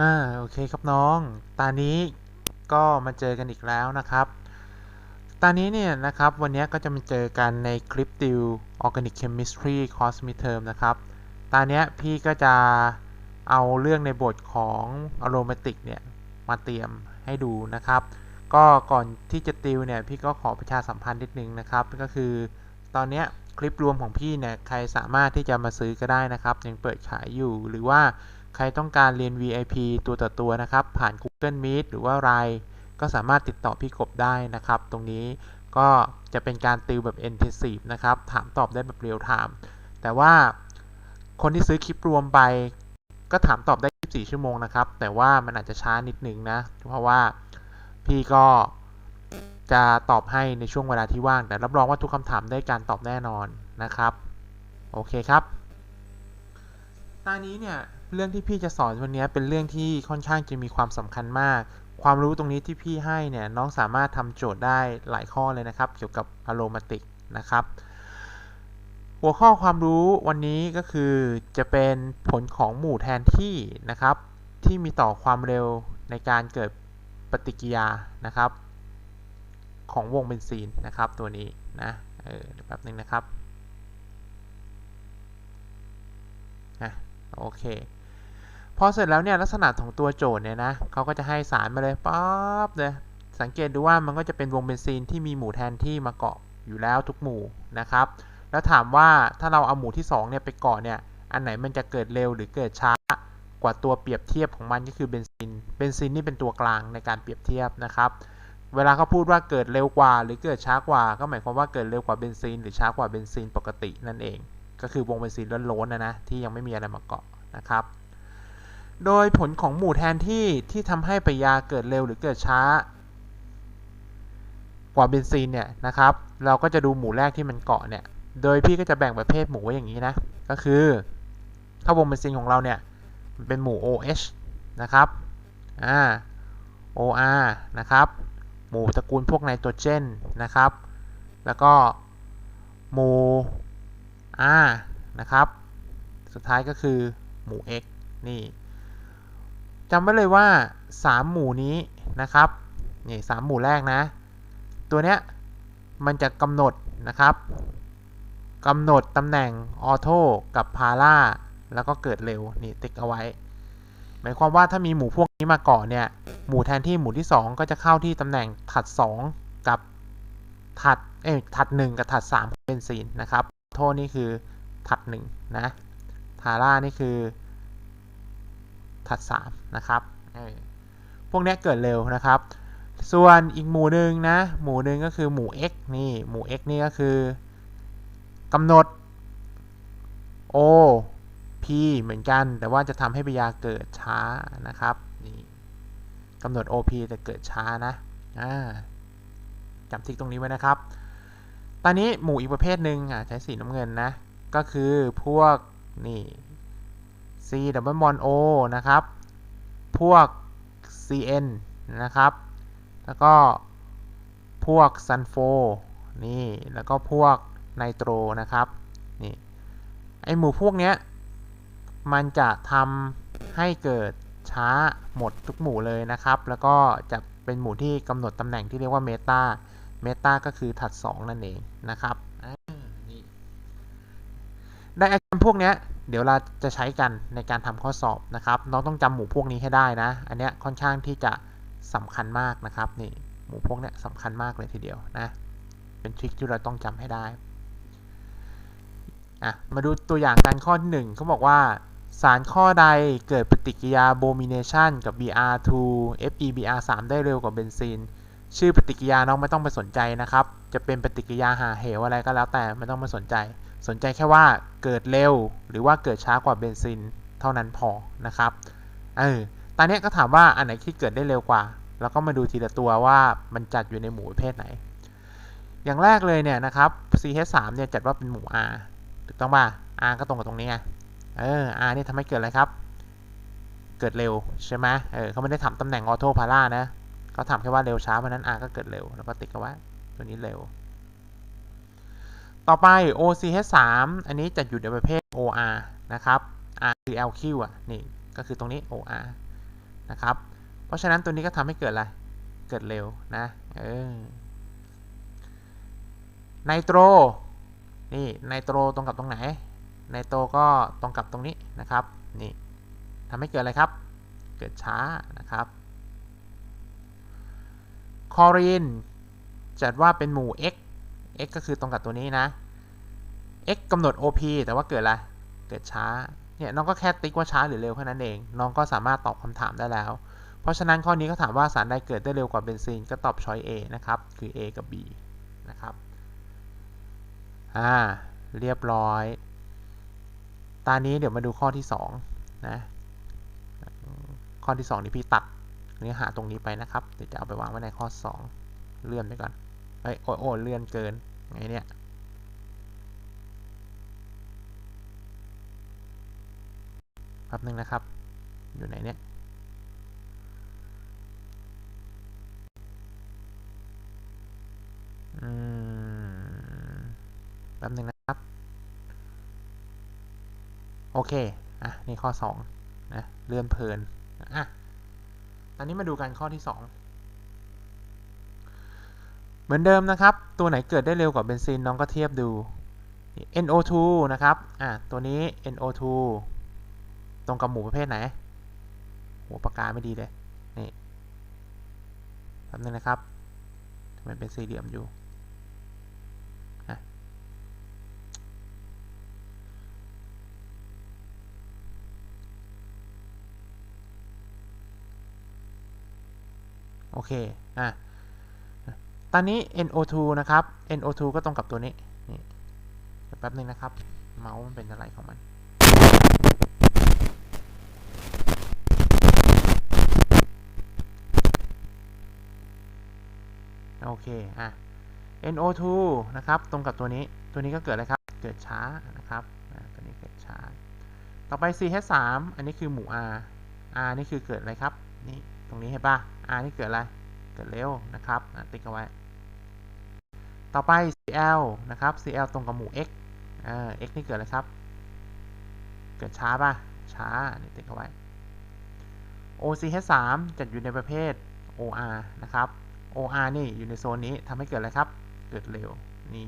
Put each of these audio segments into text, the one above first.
อ่าโอเคครับน้องตอนนี้ก็มาเจอกันอีกแล้วนะครับ ตอนนี้เนี่ยนะครับวันนี้ก็จะมาเจอกันในคลิปติว Organic Chemistry Course Midterm นะครับ ตอนนี้พี่ก็จะเอาเรื่องในบทของ Aromatic เนี่ยมาเตรียมให้ดูนะครับ ก็ก่อนที่จะติวเนี่ยพี่ก็ขอประชาสัมพันธ์นิดนึงนะครับ ก็คือตอนนี้คลิปรวมของพี่เนี่ยใครสามารถที่จะมาซื้อก็ได้นะครับ ยังเปิดขายอยู่หรือว่า ใครต้องการเรียน VIP ตัวต่อตัวนะครับ ผ่าน Google Meet หรือว่า Line ก็สามารถติดต่อพี่กบได้นะครับ ตรงนี้ก็จะเป็นการติวแบบ intensive นะครับ ถามตอบได้แบบเรียลไทม์แต่ว่าคนที่ซื้อคลิปรวมไป ก็ถามตอบได้ 24 ชั่วโมงนะครับ แต่ว่ามันอาจจะช้านิดนึงนะ เพราะว่าพี่ก็จะตอบให้ในช่วงเวลาที่ว่าง แต่รับรองว่าทุกคำถามได้การตอบแน่นอนนะครับ โอเคครับตอนนี้เนี่ย เรื่องที่พี่จะสอนวันนี้เป็นเรื่องที่ค่อนข้างจะมีความสำคัญมาก ความรู้ตรงนี้ที่พี่ให้เนี่ยน้องสามารถทำโจทย์ได้หลายข้อเลยนะครับ เกี่ยวกับอโรมาติกนะครับ หัวข้อความรู้วันนี้ก็คือจะเป็นผลของหมู่แทนที่นะครับ ที่มีต่อความเร็วในการเกิดปฏิกิริยานะครับ ของวงเบนซีนนะครับตัวนี้นะเออแป๊บนึงนะครับนะโอเค พอเสร็จแล้วเนี่ยลักษณะของตัวโจทย์เนี่ยนะเขาก็จะให้สารมาเลยป๊อปเลยสังเกตดูว่ามันก็จะเป็นวงเบนซีนที่มีหมู่แทนที่มาเกาะอยู่แล้วทุกหมู่นะครับ แล้วถามว่าถ้าเราเอาหมู่ที่2เนี่ยไปเกาะเนี่ยอันไหนมันจะเกิดเร็วหรือเกิดช้ากว่าตัวเปรียบเทียบของมันก็คือเบนซิน เบนซินนี่เป็นตัวกลางในการเปรียบเทียบนะครับ เวลาเขาพูดว่าเกิดเร็วกว่า หรือเกิดช้ากว่า ก็หมายความว่าเกิดเร็วกว่าเบนซิน หรือช้ากว่าเบนซินปกตินั่นเอง ก็คือวงเบนซินล้นๆนะนะที่ยังไม่มีอะไรมาเกาะนะครับ โดยผลของหมู่แทนที่ที่ทำให้ปริยาเกิดเร็วหรือเกิดช้า กว่าเบนซินเนี่ยนะครับ เราก็จะดูหมู่แรกที่มันเกาะเนี่ย โดยพี่ก็จะแบ่งประเภทหมู่ไว้อย่างนี้นะ ก็คือ ถ้าวงเบนซินของเราเนี่ยมันเป็นหมู่ OH นะครับอ่า OR นะครับ หมู่ตระกูลพวกไนโตรเจนนะครับ แล้วก็หมู่ R นะครับ สุดท้ายก็คือหมู่ X นี่ จำไว้เลยว่า 3 หมู่นี้นะครับนี่สามหมู่แรกนะ ตัวเนี้ยมันจะกำหนดนะครับกำหนดตำแหน่งออโต้กับพาร่าแล้วก็เกิดเร็วนี่ติ๊กเอาไว้ หมายความว่าถ้ามีหมู่พวกนี้มาก่อนเนี่ยหมู่แทนที่หมู่ที่ 2 ก็จะเข้าที่ตำแหน่งถัด 2 กับถัดเอ้ยถัด 1 กับถัด3ของเบนซีนนะครับโทษนี่คือถัด 1 นะ ทาร่านี่คือ ถัด3นะครับพวกนี้เกิดเร็วนะครับ ส่วนอีกหมู่หนึ่งนะ หมู่หนึ่งก็คือหมู่ x นี่ หมู่ x นี่ก็คือกำหนด o p เหมือนกัน แต่ว่าจะทำให้ปยาเกิดช้านะครับนี่กำหนด op แต่เกิดช้านะจำทิกตรงนี้ไว้นะครับ ตอนนี้หมู่อีกประเภทหนึ่งใช้สีน้ำเงินนะ ก็คือพวกนี่ C double bond O นะครับ พวก CN นะครับ แล้วก็พวกซัลโฟนี่ แล้วก็พวกไนโตรนะครับ นี่ ไอหมู่พวกเนี้ย มันจะทำให้เกิดช้าหมดทุกหมู่เลยนะครับ แล้วก็จะเป็นหมู่ที่กำหนดตำแหน่งที่เรียกว่าเมตาเมตาก็คือถัด 2 นั่นเองนะครับ พวกนี้เดี๋ยวเราจะใช้กันในการทำข้อสอบนะครับ น้องต้องจำหมู่พวกนี้ให้ได้นะ อันนี้ค่อนข้างที่จะสำคัญมากนะครับนี่หมู่พวกนี้สำคัญมากเลยทีเดียวนะ เป็นทริคที่เราต้องจำให้ได้อะมาดูตัวอย่างการข้อที่1เขาบอกว่าสารข้อใดเกิดปฏิกิริยาโบมิเนชันกับ Br2 FeBr3 ได้เร็วกว่าเบนซีนชื่อปฏิกิริยาน้องไม่ต้องไปสนใจนะครับ จะเป็นปฏิกิริยาหาเหวอะไรก็แล้วแต่ไม่ต้องมาสนใจ สนใจแค่ว่าเกิดเร็วหรือว่าเกิดช้ากว่าเบนซินเท่านั้นพอนะครับ เออ ตอนนี้ก็ถามว่าอันไหนที่เกิดได้เร็วกว่า แล้วก็มาดูทีละตัวว่ามันจัดอยู่ในหมู่ประเภทไหน อย่างแรกเลยเนี่ยนะครับ CH3 เนี่ยจัดว่าเป็นหมู่ R ถูกต้องป่ะ R ก็ตรงกับตรงนี้ไง เออ R นี่ทำให้เกิดอะไรครับ เกิดเร็วใช่ไหมเออเขาไม่ได้ทำตำแหน่งออโต้พาร่านะเขาทำแค่ว่าเร็วช้าเพราะนั้น R ก็เกิดเร็ว แล้วก็ติดกันไว้ตัวนี้เร็ว ต่อไป OCH3 อันนี้จะอยู่ในประเภท OR นะครับ R คือ LQ อะนี่ก็คือตรงนี้ OR นะครับ เพราะฉะนั้นตัวนี้ก็ทำให้เกิดอะไร เกิดเร็วนะเออไนโตร นี่ไนโตรตรงกับตรงไหน ไนโตรก็ตรงกับตรงนี้นะครับ นี่ทำให้เกิดอะไรครับ เกิดช้านะครับคอรีนจัดว่าเป็นหมู่ x x ก็คือตรงกับตัวนี้นะ x กำหนด op แต่ว่าเกิดอะไร เกิดช้า เนี่ยน้องก็แค่ติ๊กว่าช้าหรือเร็วแค่นั้นเอง น้องก็สามารถตอบคำถามได้แล้ว เพราะฉะนั้นข้อนี้ก็ถามว่าสารใดเกิดได้เร็วกว่าเบนซีนก็ตอบช้อย A นะครับ คือ A กับ B นะครับ อ่า เรียบร้อย ตอนนี้เดี๋ยวมาดูข้อที่2นะ ข้อที่2นี่พี่ตัดเนื้อหาตรงนี้ไปนะครับ เดี๋ยวจะเอาไปวางไว้ในข้อ 2 เลื่อนไปก่อน เฮ้ยโอ้โอเลื่อนเกินไงเนี่ยแป๊บนึงนะครับ อยู่ไหนเนี่ยแป๊บนึงนะครับ โอเค อะ นี่ข้อ 2 นะ เลื่อนเพลิน อะตอนนี้มาดูกันข้อที่ 2 เหมือนเดิมนะครับ ตัวไหนเกิดได้เร็วกว่าเบนซินน้องก็เทียบดู NO2 นะครับอะตัวนี้ NO2 ตรงกับหมู่ประเภทไหนหัวปากกาไม่ดีเลย นี่แป๊บนึงนะครับทำไมเป็นสี่เหลี่ยมอยู่โอเค อะ ตอนนี้ NO2 นะครับ NO2 ก็ตรงกับตัวนี้ นี่แป๊บนึงนะครับ เมาส์มันเป็นอะไรของมัน โอเค อะ NO2 นะครับ ตรงกับตัวนี้ ตัวนี้ก็เกิดอะไรครับ เกิดช้านะครับ ตัวนี้เกิดช้า ต่อไป CH3 อันนี้คือหมู่ R R นี่คือเกิดอะไรครับ นี่ ตรงนี้เห็นปะ R นี่เกิดอะไร เกิดเร็วนะครับติ๊กเอาไว้ ต่อไป Cl นะครับ Cl ตรงกับหมู่ X อ่า X นี่เกิดอะไรครับ เกิดช้าป่ะ ช้านี่ติ๊กเอาไว้ OCH3 จัดอยู่ในประเภท OR นะครับ OR นี่อยู่ในโซนนี้ทำให้เกิดอะไรครับ เกิดเร็ว นี่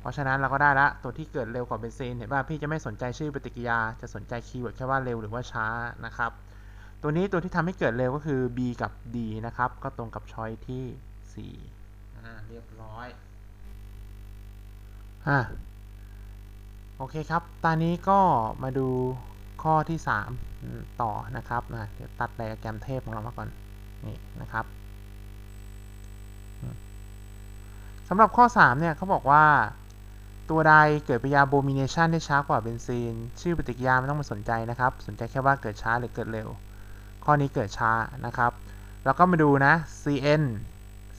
เพราะฉะนั้นเราก็ได้ละ ตัวที่เกิดเร็วกว่าเบนซีน เห็นป่ะพี่จะไม่สนใจชื่อปฏิกิริยา จะสนใจคีย์เวิร์ดแค่ว่าเร็วหรือว่าช้านะครับ ตัวนี้ตัวที่ทำให้เกิดเร็วก็คือ B กับ D นะครับ ก็ตรงกับช้อยที่ 4 อ่า เรียบร้อยอ่าโอเคครับ ตอนนี้ก็มาดูข้อที่ 3 ต่อนะครับนะเดี๋ยวตัดไดอะแกรมเทพของเรามาก่อน นี่นะครับสำหรับข้อ 3 เนี่ยเขาบอกว่าตัวใดเกิดปฏิกิริยาโบมิเนชันได้ช้ากว่าเบนซีน ชื่อปฏิกิริยาไม่ต้องมาสนใจนะครับ สนใจแค่ว่าเกิดช้าหรือเกิดเร็ว ข้อนี้เกิดช้านะครับ แล้วก็มาดูนะ cn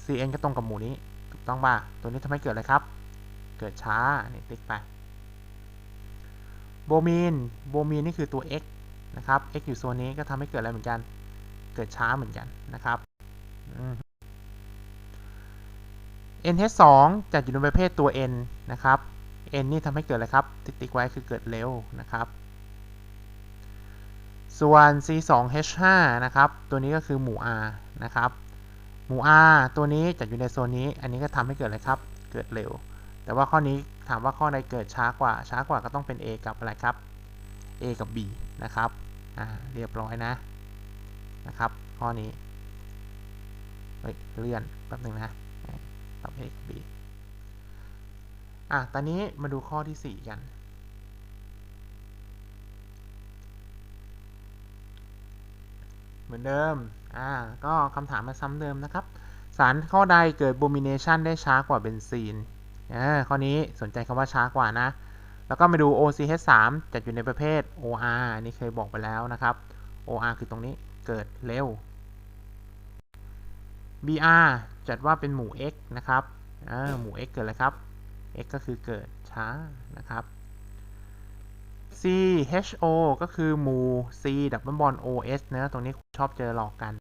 cn ก็ตรงกับหมู่นี้ ถูกต้องป่ะ ตัวนี้ทำให้เกิดอะไรครับ เกิดช้า นี่ติ๊กไป โบมีน โบมีนนี่คือตัว x นะครับ x อยู่โซนนี้ก็ทำให้เกิดอะไรเหมือนกัน เกิดช้าเหมือนกันนะครับ NH2 จัดอยู่ในประเภทตัว N นะครับ N นี่ทำให้เกิดอะไรครับ ติ๊กๆไว้คือเกิดเร็วนะครับ ส่วน C2H5 นะครับ ตัวนี้ก็คือหมู่ R นะครับ หมู่ R ตัวนี้จัดอยู่ในโซนนี้ อันนี้ก็ทำให้เกิดอะไรครับ เกิดเร็ว แต่ว่าข้อนี้ถามว่าข้อใดเกิดช้ากว่า ช้ากว่าก็ต้องเป็น A กับอะไรครับ A กับ B นะครับ อ่า เรียบร้อยนะ นะครับ ข้อนี้ เฮ้ย เลื่อน แป๊บหนึ่งนะตอบ A กับ B อะ ตอนนี้มาดูข้อที่ 4 กัน เหมือนเดิม อ่า ก็คำถามมาซ้ำเดิมนะครับ สารข้อใดเกิด bromination ได้ช้ากว่าเบนซีนอ่าข้อนี้สนใจคำว่าช้ากว่านะ แล้วก็มาดู OCH3 จัดอยู่ในประเภท OR อันนี้เคยบอกไปแล้วนะครับ OR คือตรงนี้เกิดเร็ว BR จัดว่าเป็นหมู่ x นะครับ หมู่ x เกิดอะไรครับ x ก็คือเกิดช้านะครับ CHO ก็คือหมู่ C ดับเบิลบอล OS นะ ตรงนี้ชอบเจอหลอกกัน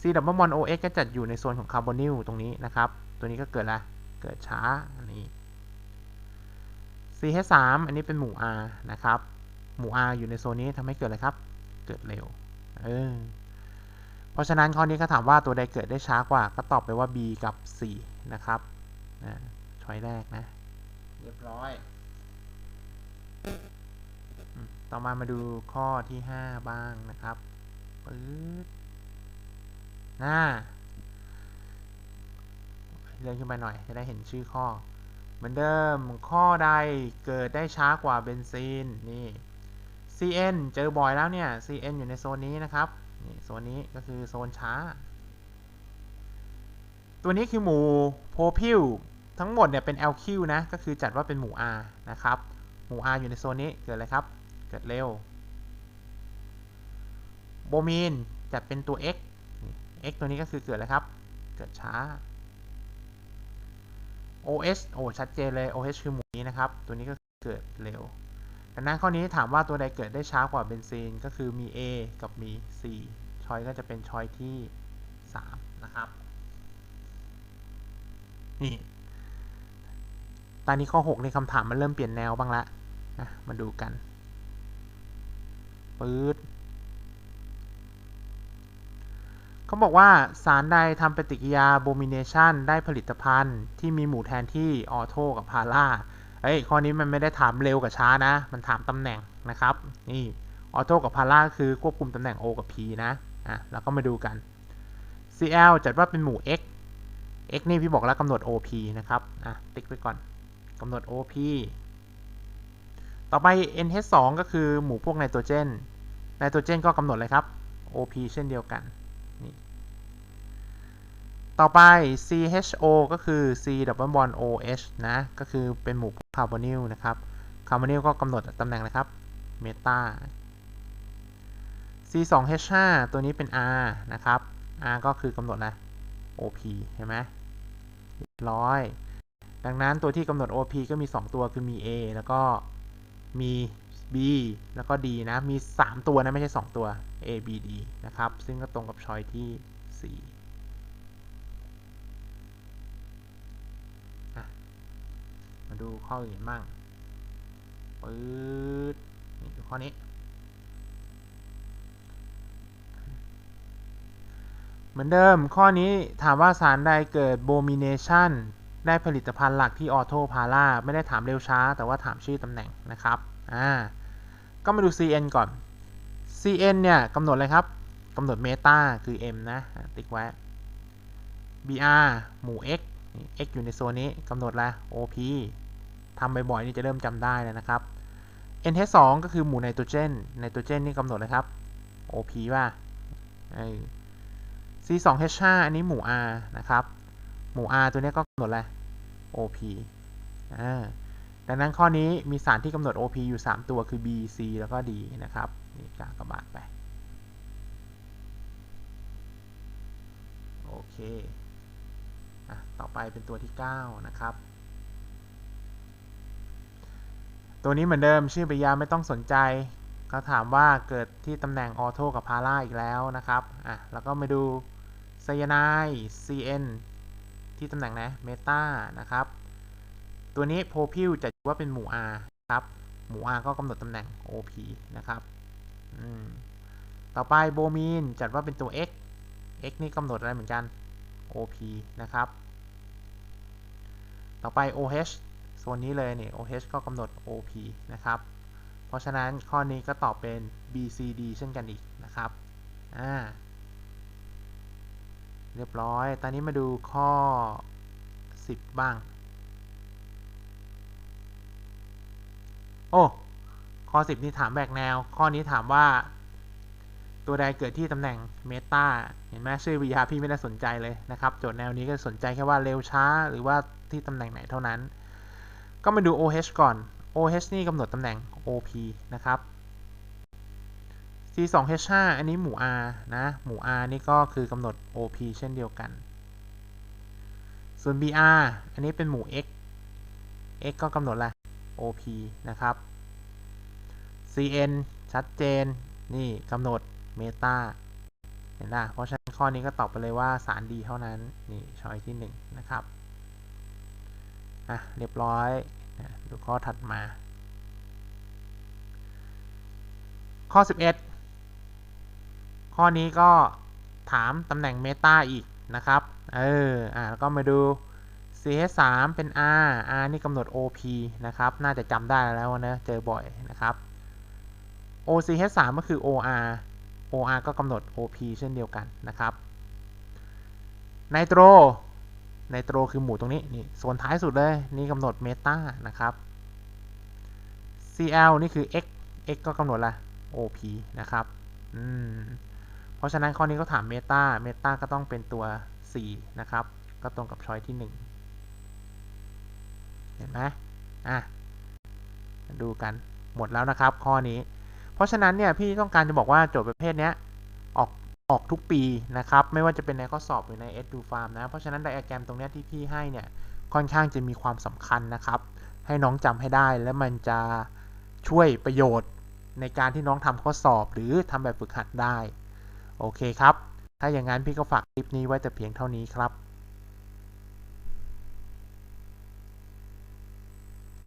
C ดับเบิลบอล OS ก็จัดอยู่ในโซนของคาร์บอนิลตรงนี้นะครับ ตัวนี้ก็เกิดอะเกิดช้า อันนี้ CH3 อันนี้เป็นหมู่ R นะครับ หมู่ R อยู่ในโซนนี้ทำให้เกิดอะไรครับ เกิดเร็ว เออราะฉะนั้นข้อนี้ก็ถามว่าตัวใดเกิดได้ช้ากว่า ก็ตอบไปว่า B กับ C นะครับนะช้อยแรกนะ เรียบร้อย ต่อมามาดูข้อที่5บ้างนะครับปึ๊ดหน้าเลื่อนขึ้นไปหน่อยจะได้เห็นชื่อข้อ เหมือนเดิมข้อใดเกิดได้ช้ากว่าเบนซีนนี่ CN เจอบ่อยแล้วเนี่ย CN อยู่ในโซนนี้นะครับนี่โซนนี้ก็คือโซนช้า ตัวนี้คือหมู่โพพิวทั้งหมดเนี่ยเป็น LQ นะ ก็คือจัดว่าเป็นหมู่ R นะครับ หมู่ R อยู่ในโซนนี้เกิดอะไรครับ เกิดเร็ว โบมีนจัดเป็นตัว X X ตัวนี้ก็คือเกิดอะไรครับ เกิดช้า OH โอ้ชัดเจนเลย OH คือหมู่นี้นะครับ ตัวนี้ก็เกิดเร็วดังนั้นข้อนี้ถามว่าตัวใดเกิดได้ช้ากว่าเบนซีนก็คือมี A กับมี C ชอยก็จะเป็นชอยที่ 3 นะครับ นี่ ตอนนี้ข้อ 6 ในคำถามมันเริ่มเปลี่ยนแนวบ้างละนะมาดูกัน ปื๊ดเขาบอกว่าสารใดทำปฏิกิริยาโบมิเนชันได้ผลิตภัณฑ์ที่มีหมู่แทนที่ออโทกับพาราเอ้ยข้อนี้มันไม่ได้ถามเร็วกับช้านะ มันถามตำแหน่งนะครับ นี่ออโทกับพาราคือควบคุมตำแหน่ง O กับ P นะอะแล้วก็มาดูกัน Cl จัดว่าเป็นหมู่ X X นี่พี่บอกแล้วกำหนด OP นะครับ อะ ติ๊กไว้ก่อน กำหนด OP ต่อไป NH2 ก็คือหมู่พวกไนโตรเจน ไนโตรเจนก็กำหนดเลยครับ OP เช่นเดียวกัน นี่ ต่อไป CHO ก็คือ C double bond OH นะ ก็คือเป็นหมู่คาร์บอนิลนะครับ คาร์บอนิลก็กำหนดตำแหน่งนะครับ เมตา C2H5 ตัวนี้เป็น R นะครับ R ก็คือกำหนดนะ OP เห็นไหมร้อย ดังนั้นตัวที่กำหนด OP ก็มี 2 ตัวคือมี A แล้วก็ มี B แล้วก็ D นะ มี 3 ตัวนะ ไม่ใช่ 2 ตัว A B D นะครับ ซึ่งก็ตรงกับช้อยที่ 4มาดูข้ออื่นบ้างปื๊ดนี่ดูข้อนี้ เหมือนเดิมข้อนี้ถามว่าสารใดเกิดโบมิเนชัน ได้ผลิตภัณฑ์หลักที่ออโตพาราไม่ได้ถามเร็วช้า แต่ว่าถามชื่อตำแหน่งนะครับอ่าก็มาดู CN ก่อน CN เนี่ยกำหนดอะไรครับกำหนดเมตาคือ M นะอะติ๊กไว้ BR หมู่ X X อยู่ในโซนนี้กำหนดแล้ว OP ทำบ่อยๆนี่จะเริ่มจำได้เลยนะครับ NH2 ก็คือหมู่ไนโตรเจนไนโตรเจนนี่กำหนดเลยครับ OP ว่า C2H5 อันนี้หมู่ R นะครับ หมู่ R ตัวนี้ก็กำหนดอะไร OP อ่าดังนั้นข้อนี้มีสารที่กำหนด OP อยู่ 3 ตัวคือ B C แล้วก็ D นะครับนี่กากบาทไปโอเคอะต่อไปเป็นตัวที่ 9 นะครับ ตัวนี้เหมือนเดิมชื่อปริยาไม่ต้องสนใจก็ถามว่าเกิดที่ตำแหน่งออโทกับพาราอีกแล้วนะครับอะแล้วก็มาดูไซยาไนด์ CN ที่ตำแหน่งนะเมตานะครับ ตัวนี้โพพิวจะว่าเป็นหมู่ R ครับ หมู่ R ก็กำหนดตำแหน่ง OP นะครับอืมต่อไปโบมีนจัดว่าเป็นตัว X X นี่กำหนดอะไรเหมือนกัน OP นะครับ ต่อไป OH โซนนี้เลยเนี่ย OH ก็กำหนด OP นะครับ เพราะฉะนั้นข้อนี้ก็ตอบเป็น BCD เช่นกันอีกนะครับ อ่า เรียบร้อย ตอนนี้มาดูข้อ 10 บ้าง โอ้ ข้อ 10 นี่ถามแบกแนว ข้อนี้ถามว่า ตัวใดเกิดที่ตำแหน่งเมตาเห็นไหมชื่อวิทยาพี่ไม่ได้สนใจเลยนะครับ โจทย์แนวนี้ก็สนใจแค่ว่าเร็วช้า หรือว่าที่ตำแหน่งไหนเท่านั้น ก็มาดู OH ก่อน OH นี่กำหนดตำแหน่ง OP นะครับ C2H5 อันนี้หมู่ R นะ หมู่ R นี่ก็คือกำหนด OP เช่นเดียวกัน ส่วน BR อันนี้เป็นหมู่ X X ก็กำหนดอะ OP นะครับ CN ชัดเจน นี่กำหนดเมตาเห็นไหมเพราะฉะนั้นข้อนี้ก็ตอบไปเลยว่าสารดีเท่านั้น นี่ช้อยที่ 1 นะครับ อะ เรียบร้อยดูข้อถัดมา ข้อ 11 ข้อนี้ก็ถามตำแหน่งเมตาอีกนะครับ เออ อ่าแล้วก็มาดู ch3 เป็น r r นี่กำหนด op นะครับ น่าจะจำได้แล้วนะ เจอบ่อยนะครับ OCH3 ก็คือ OR OR ก็กำหนด OP เช่นเดียวกันนะครับไนโตรไนโตรคือหมู่ตรงนี้นี่ส่วนท้ายสุดเลย นี่กำหนดเมตานะครับ Cl นี่คือ x x ก็กำหนดละ OP นะครับ อืม เพราะฉะนั้นข้อนี้ก็ถามเมตาเมตาก็ต้องเป็นตัว 4 นะครับ ก็ตรงกับช้อยที่ 1 เห็นไหมอะดูกันหมดแล้วนะครับ ข้อนี้ เพราะฉะนั้นเนี่ยพี่ต้องการจะบอกว่าโจทย์ประเภทนี้ออกออกทุกปีนะครับ ไม่ว่าจะเป็นในข้อสอบหรือใน Edu Farm นะ เพราะฉะนั้นไดอะแกรมตรงเนี้ยที่พี่ให้เนี่ยค่อนข้างจะมีความสำคัญนะครับ ให้น้องจำให้ได้และมันจะช่วยประโยชน์ในการที่น้องทำข้อสอบหรือทำแบบฝึกหัดได้ โอเคครับ ถ้าอย่างนั้นพี่ก็ฝากคลิปนี้ไว้แต่เพียงเท่านี้ครับ